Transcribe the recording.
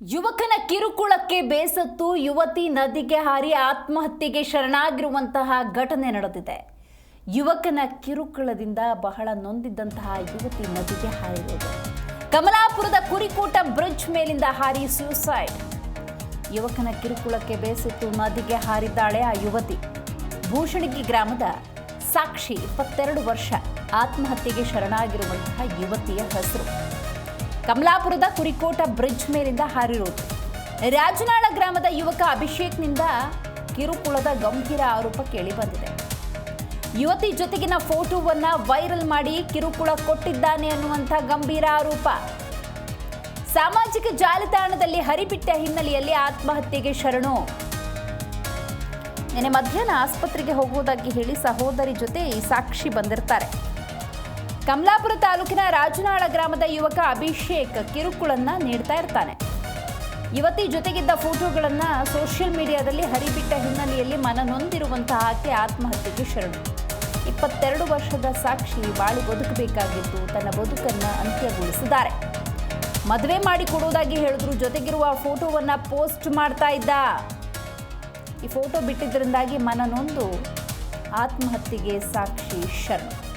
ಯುವಕನ ಕಿರುಕುಳಕ್ಕೆ ಬೇಸತ್ತು, ಯುವತಿ ನದಿಗೆ ಹಾರಿ ಆತ್ಮಹತ್ಯೆಗೆ ಶರಣಾಗಿರುವಂತಹ ಘಟನೆ ನಡೆದಿದೆ. ಯುವಕನ ಕಿರುಕುಳದಿಂದ ಬಹಳ ನೊಂದಿದ್ದಂತಹ ಯುವತಿ ನದಿಗೆ ಹಾರಿರುವುದು ಕಮಲಾಪುರದ ಕುರಿಕೂಟ ಬ್ರಿಡ್ಜ್ ಮೇಲಿಂದ ಹಾರಿ ಸೂಸೈಡ್ ಯುವಕನ ಕಿರುಕುಳಕ್ಕೆ ಬೇಸತ್ತು, ನದಿಗೆ ಹಾರಿದ್ದಾಳೆ ಆ ಯುವತಿ. ಭೂಷಣಿಗಿ ಗ್ರಾಮದ ಸಾಕ್ಷಿ, ಇಪ್ಪತ್ತೆರಡು ವರ್ಷ ಆತ್ಮಹತ್ಯೆಗೆ ಶರಣಾಗಿರುವಂತಹ ಯುವತಿಯ ಹೆಸರು. ಕಮಲಾಪುರದ ಕುರಿಕೋಟ ಬ್ರಿಡ್ಜ್ ಮೇಲಿಂದ ಹಾರಿರುವುದು. ರಾಜನಾಳ ಗ್ರಾಮದ ಯುವಕ ಅಭಿಷೇಕ್ನಿಂದ ಕಿರುಕುಳದ ಗಂಭೀರ ಆರೋಪ ಕೇಳಿಬಂದಿದೆ. ಯುವತಿ ಜೊತೆಗಿನ ಫೋಟೋವನ್ನ ವೈರಲ್ ಮಾಡಿ ಕಿರುಕುಳ ಕೊಟ್ಟಿದ್ದಾನೆ ಅನ್ನುವಂಥ ಗಂಭೀರ ಆರೋಪ. ಸಾಮಾಜಿಕ ಜಾಲತಾಣದಲ್ಲಿ ಹರಿಬಿಟ್ಟ ಹಿನ್ನೆಲೆಯಲ್ಲಿ ಆತ್ಮಹತ್ಯೆಗೆ ಶರಣು. ನಿನ್ನೆ ಮಧ್ಯಾಹ್ನ ಆಸ್ಪತ್ರೆಗೆ ಹೋಗುವುದಾಗಿ ಹೇಳಿ ಸಹೋದರಿ ಜೊತೆ ಸಾಕ್ಷಿ ಬಂದಿರ್ತಾರೆ. ಕಮಲಾಪುರ ತಾಲೂಕಿನ ರಾಜನಾಳ ಗ್ರಾಮದ ಯುವಕ ಅಭಿಷೇಕ್ ಕಿರುಕುಳನ್ನ ನೀಡ್ತಾ ಇರ್ತಾನೆ. ಯುವತಿ ಜೊತೆಗಿದ್ದ ಫೋಟೋಗಳನ್ನು ಸೋಷಿಯಲ್ ಮೀಡಿಯಾದಲ್ಲಿ ಹರಿಬಿಟ್ಟ ಹಿನ್ನೆಲೆಯಲ್ಲಿ ಮನನೊಂದಿರುವಂತಹ ಆಕೆ ಆತ್ಮಹತ್ಯೆಗೆ ಶರಣು. ಇಪ್ಪತ್ತೆರಡು ವರ್ಷದ ಸಾಕ್ಷಿ ಬಾಳಿ ಬದುಕಬೇಕಾಗಿದ್ದು ತನ್ನ ಬದುಕನ್ನ ಅಂತ್ಯಗೊಳಿಸಿದ್ದಾರೆ. ಮದುವೆ ಮಾಡಿ ಕೊಡುವುದಾಗಿ ಹೇಳಿದ್ರು, ಜೊತೆಗಿರುವ ಫೋಟೋವನ್ನ ಪೋಸ್ಟ್ ಮಾಡ್ತಾ ಇದ್ದ. ಈ ಫೋಟೋ ಬಿಟ್ಟಿದ್ದರಿಂದಾಗಿ ಮನನೊಂದು ಆತ್ಮಹತ್ಯೆಗೆ ಸಾಕ್ಷಿ ಶರಣು.